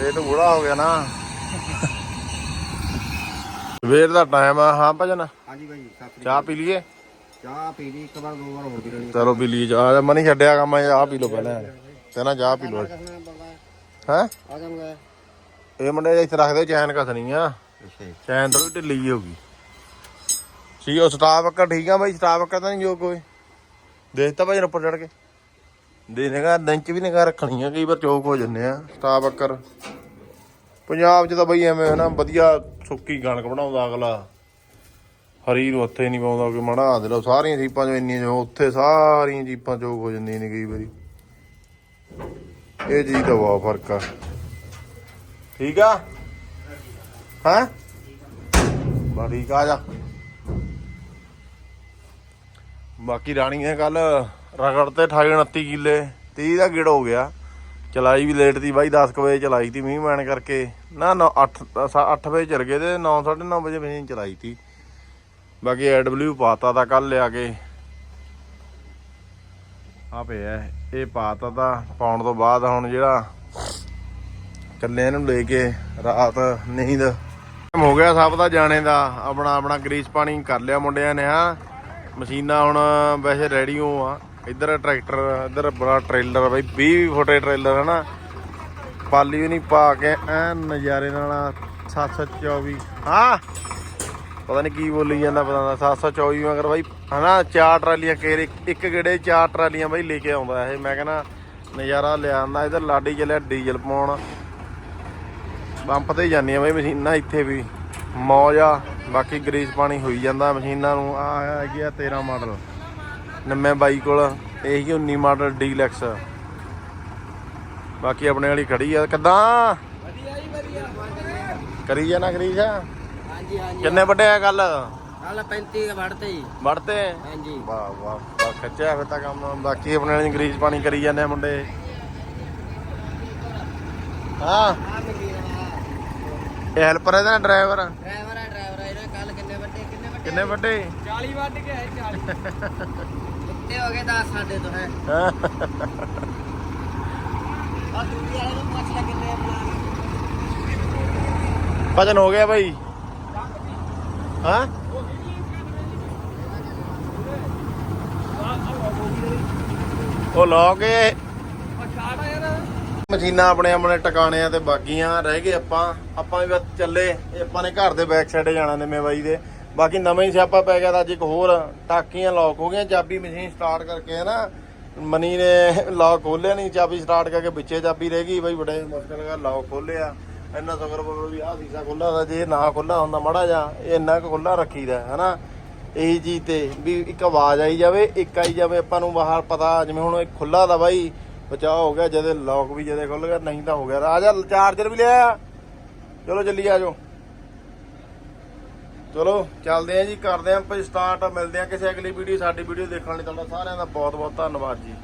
ਇਹ ਤਾਂ ਬੁੜਾ ਹੋ ਗਿਆ ਨਾ। ਸਵੇਰ ਦਾ ਟਾਈਮ ਆ ਹਾਂ ਭਜਨ? ਹਾਂਜੀ ਭਾਈ ਚਾਹ ਪੀ ਲਈਏ? ਚਾਹ ਪੀ ਲਈ ਇੱਕ ਵਾਰ ਦੋ ਵਾਰ ਹੋਰ ਪੀ ਲੈਣੀ। ਚਲੋ ਪੀ ਲਈਏ ਚਾਹ ਮਨੀ ਛੱਡਿਆ ਕੰਮ ਆ ਚਾਹ ਪੀ ਲਓ ਪਹਿਲਾਂ। ਕਹਿੰਦਾ ਚਾਹ ਪੀ ਲਓ। ਹੈ? ਆ ਜਾਵਾਂਗਾ ਇਹ ਮੁੰਡੇ ਇੱਥੇ ਰੱਖਦੇ ਚੈਨ ਕਸਣੀ ਆ। ਅੱਛਾ ਜੀ। ਚੈਨ ਥੋੜੀ ਢਿੱਲੀ ਜਿਹੀ ਹੋ ਗਈ। ਆ ਸਟਾਫ ਅੱਕਾ ਠੀਕ ਆ ਬਾਈ? ਸਟਾਫ ਅੱਕਾ ਤਾਂ ਨਹੀਂ ਜੋ ਕੋਈ? ਦੇਖਤਾ ਭਾਈ ਉੱਪਰ ਚੜ ਕੇ। ਦੇਖੇਗਾ ਦਿਨ ਚ ਵੀ ਨਿਗਾ ਰੱਖਣੀ ਆ ਕਈ ਵਾਰ ਚੌਕ ਹੋ ਜੰਨੇ ਆ ਸਟਾਫ ਅੱਕਰ ਪੰਜਾਬ ਚ ਤਾਂ ਬਈ ਐਵੇਂ ਨਾ ਵਧੀਆ ਸੁੱਕੀ ਕਣਕ ਬਣਾਉਂਦਾ ਅਗਲਾ। ਹਰੀ ਨੂੰ ਹੱਥੇ ਨਹੀਂ ਪਾਉਂਦਾ ਕਿ ਮੜਾ ਦੇ ਲੋ ਸਾਰੀਆਂ ਜੀਪਾਂ ਚੋਂ ਇੰਨੀਆਂ ਜੋ ਉੱਥੇ ਸਾਰੀਆਂ ਜੀਪਾਂ ਚੋਂ ਹੋ ਜਾਂਦੀਆਂ ਨੇ ਕਈ ਵਾਰੀ। ਇਹ ਚੀਜ਼ ਦਾ ਬਹੁਤ ਫ਼ਰਕ ਆ। ਠੀਕ ਆ? ਹਾਂ? ਬਾ ਠੀਕ ਆ ਜਾ। ਬਾਕੀ ਰਾਣੀ ਨੇ ਕੱਲ ਰਗੜ ਤੇ 28 29 ਕਿੱਲੇ 30 ਦਾ ਗਿੜ ਹੋ ਗਿਆ। ਚਲਾਈ ਵੀ ਲੇਟ ਦੀ ਬਾਈ 10 ਕੁ ਵਜੇ ਚਲਾਈ ਤੀ ਮੀਂਹ ਪੈਣ ਕਰਕੇ। ਨਾ ਨਾ 8 8 ਵਜੇ ਚਲ ਗਏ ਤੇ 9 9:30 ਵਜੇ ਮਸ਼ੀਨ ਚਲਾਈ ਤੀ। ਬਾਕੀ ਐਡਬਲਯੂ ਪਾਤਾ ਤਾਂ ਕੱਲ ਲਿਆ ਕੇ। ਆ ਪਿਆ ਇਹ। ਪਾਤਾ ਤਾਂ ਪਾਉਣ ਤੋਂ ਬਾਅਦ ਹੁਣ ਜਿਹੜਾ ਚੱਲੇ ਇਹਨੂੰ ਲੈ ਕੇ ਰਾਤ ਨੀਂਦ ਹੋ ਗਿਆ ਸਭ ਦਾ ਜਾਣੇ ਦਾ। ਆਪਣਾ ਆਪਣਾ ਗਰੀਸ ਪਾਣੀ ਕਰ ਲਿਆ ਮੁੰਡਿਆਂ ਨੇ, ਹਾਂ। ਮਸ਼ੀਨਾਂ ਹੁਣ ਵੈਸੇ ਰੈਡੀਓ ਆ। ਇੱਧਰ ਟਰੈਕਟਰ, ਇੱਧਰ ਬੜਾ ਟ੍ਰੇਲਰ ਬਈ 20 ਫੁੱਟੇ ਟ੍ਰੇਲਰ ਹੈ ਨਾ ਪਾਲੀ ਵੀ ਨਹੀਂ ਪਾ ਕੇ ਐ ਨਜ਼ਾਰੇ ਨਾਲ 724 ਹਾਂ। ਪਤਾ ਨਹੀਂ ਕੀ ਬੋਲੀ ਜਾਂਦਾ ਪਤਾ ਨਹੀਂ 724 ਮਗਰ ਬਾਈ ਹਨਾ ਚਾਰ ਟਰਾਲੀਆਂ ਕੇਰੇ ਇੱਕ ਗੇੜੇ ਚਾਰ ਟਰਾਲੀਆਂ ਬਾਈ ਲੈ ਕੇ ਆਉਂਦਾ ਇਹ। ਮੈਂ ਕਹਿੰਦਾ ਨਜ਼ਾਰਾ ਲਿਆਂਦਾ ਇਧਰ ਲਾਡੀ ਚੱਲਿਆ ਡੀਜ਼ਲ ਪਾਉਣ। ਪੰਪ ਤੇ ਜਾਂਦੀਆਂ ਬਈ ਮਸ਼ੀਨਾਂ ਇੱਥੇ ਵੀ। ਮੌਜ ਆ ਬਾਕੀ ਗਰੀਸ ਪਾਣੀ ਹੋਈ ਜਾਂਦਾ ਮਸ਼ੀਨਾਂ ਨੂੰ। ਆ ਆ 13 ਮਾਡਲ। ਨੰਮੇ ਬਾਈ ਕੋਲ ਇਹ ਹੀ 19 ਮਾਡਲ ਡੀਲੈਕਸ। ਬਾਕੀ ਆਪਣੇ ਵਾਲੀ ਖੜੀ ਆ। ਕਿਦਾਂ? ਵਧੀਆ ਜੀ ਵਧੀਆ। ਕਰੀ ਜਾਣਾ ਗਰੀਸ? ਹਾਂਜੀ ਹਾਂਜੀ। ਕਿੰਨੇ ਵੱਡੇ ਆ ਗੱਲ? ਹਾਲ 35 ਦਾ ਵੜਤੇ ਜੀ। ਵੜਤੇ ਹਾਂਜੀ। ਵਾਹ ਵਾਹ ਵਾਹ ਖੱਚਿਆ ਫਿਰ ਤਾਂ ਕੰਮ। ਬਾਕੀ ਆਪਣੇ ਵਾਲੀ ਗਰੀਸ ਪਾਣੀ ਕਰੀ ਜਾਂਦੇ ਆ ਮੁੰਡੇ। ਹਾਂ। ਇਹ ਹੈਲਪਰ ਇਹਦਾ ਡਰਾਈਵਰ? ਡਰਾਈਵਰ ਆ ਡਰਾਈਵਰ ਆ ਇਹਨੇ ਕੱਲ ਕਿੰਨੇ ਵੱਡੇ ਕਿੰਨੇ ਵੱਡੇ? ਕਿੰਨੇ ਵੱਡੇ? 40 ਵੱਢ ਕੇ ਆਏ 40 ਉੱਤੇ ਹੋ ਗਏ 10 ਸਾਡੇ ਤੋਂ ਹੈ। ਹਾਂ। ਆ ਦੂਜੀ ਵਾਲੇ ਨੂੰ ਪੁੱਛ ਲੈ ਕਿੰਨੇ ਭਜਨ ਹੋ ਗਿਆ ਭਾਈ ਹਾਂ? ਉਹ ਲਾ ਮਸ਼ੀਨਾਂ ਆਪਣੇ ਆਪਣੇ ਟਿਕਾਣੇ ਤੇ ਬਾਗੀਆਂ ਰਹਿ ਗਏ ਆਪਾਂ। ਆਪਾਂ ਵੀ ਬਸ ਚੱਲੇ। ਆਪਾਂ ਨੇ ਘਰ ਦੇ ਬੈਕ ਸਾਈਡ ਜਾਣਾ ਨਿੰਮੇ ਬਾਈ ਦੇ। ਬਾਕੀ ਨਵੇਂ ਹੀ ਸਿਆਪਾ ਪੈ ਗਿਆ ਤਾਂ ਅੱਜ ਇੱਕ ਹੋਰ ਟਾਕੀਆਂ ਲੌਕ ਹੋ ਗਈਆਂ। ਚਾਬੀ ਮਸ਼ੀਨ ਸਟਾਰਟ ਕਰਕੇ ਹੈ ਨਾ। ਮਨੀ ਨੇ ਲੌਕ ਖੋਲਿਆ ਨਹੀਂ। ਚਾਬੀ ਸਟਾਰਟ ਕਰਕੇ ਪਿੱਛੇ ਚਾਬੀ ਰਹਿ ਗਈ। ਬਾਈ ਬੜੇ ਮੁਸ਼ਕਲ ਨਾਲ ਲੌਕ ਖੋਲਿਆ ਇੰਨਾ ਸ਼ੁਕਰ ਬਗਰ ਵੀ ਆਹ ਸੀਸਾ ਖੁੱਲਾ ਦਾ ਜੇ ਨਾ ਖੁੱਲਾ ਹੁੰਦਾ ਮੜਾ ਜਾ ਇਹ ਇੰਨਾ ਕੁ ਖੁੱਲਾ ਰੱਖੀਦਾ, ਹਨਾ? ਇਹੀ ਚੀਜ਼ ਤੇ ਵੀ ਇੱਕ ਆਵਾਜ਼ ਆਈ ਜਾਵੇ, ਇੱਕ ਆਈ ਜਾਵੇ, ਆਪਾਂ ਨੂੰ ਬਾਹਰ ਪਤਾ, ਜਿਵੇਂ ਹੁਣ ਇਹ ਖੁੱਲਾ ਦਾ ਬਾਈ, ਬਚਾਅ ਹੋ ਗਿਆ ਜਦੇ ਲੌਕ ਵੀ ਜਦੇ ਖੁੱਲ ਗਿਆ, ਨਹੀਂ ਤਾਂ ਹੋ ਗਿਆ। ਆ ਜਾ ਚਾਰਜਰ ਵੀ ਲਿਆ ਚਲੋ ਚੱਲੀ ਆ ਜਾਓ। ਚਲੋ, ਚੱਲਦੇ ਆ ਜੀ, ਕਰਦੇ ਆਂ ਆਪਾਂ ਸਟਾਰਟ ਮਿਲਦੇ ਆ ਕਿਸੇ ਅਗਲੀ ਵੀਡੀਓ ਸਾਡੀ ਵੀਡੀਓ ਦੇਖਣ ਲਈ। ਤੁਹਾਡਾ ਸਾਰਿਆਂ ਦਾ ਬਹੁਤ ਬਹੁਤ ਧੰਨਵਾਦ ਜੀ।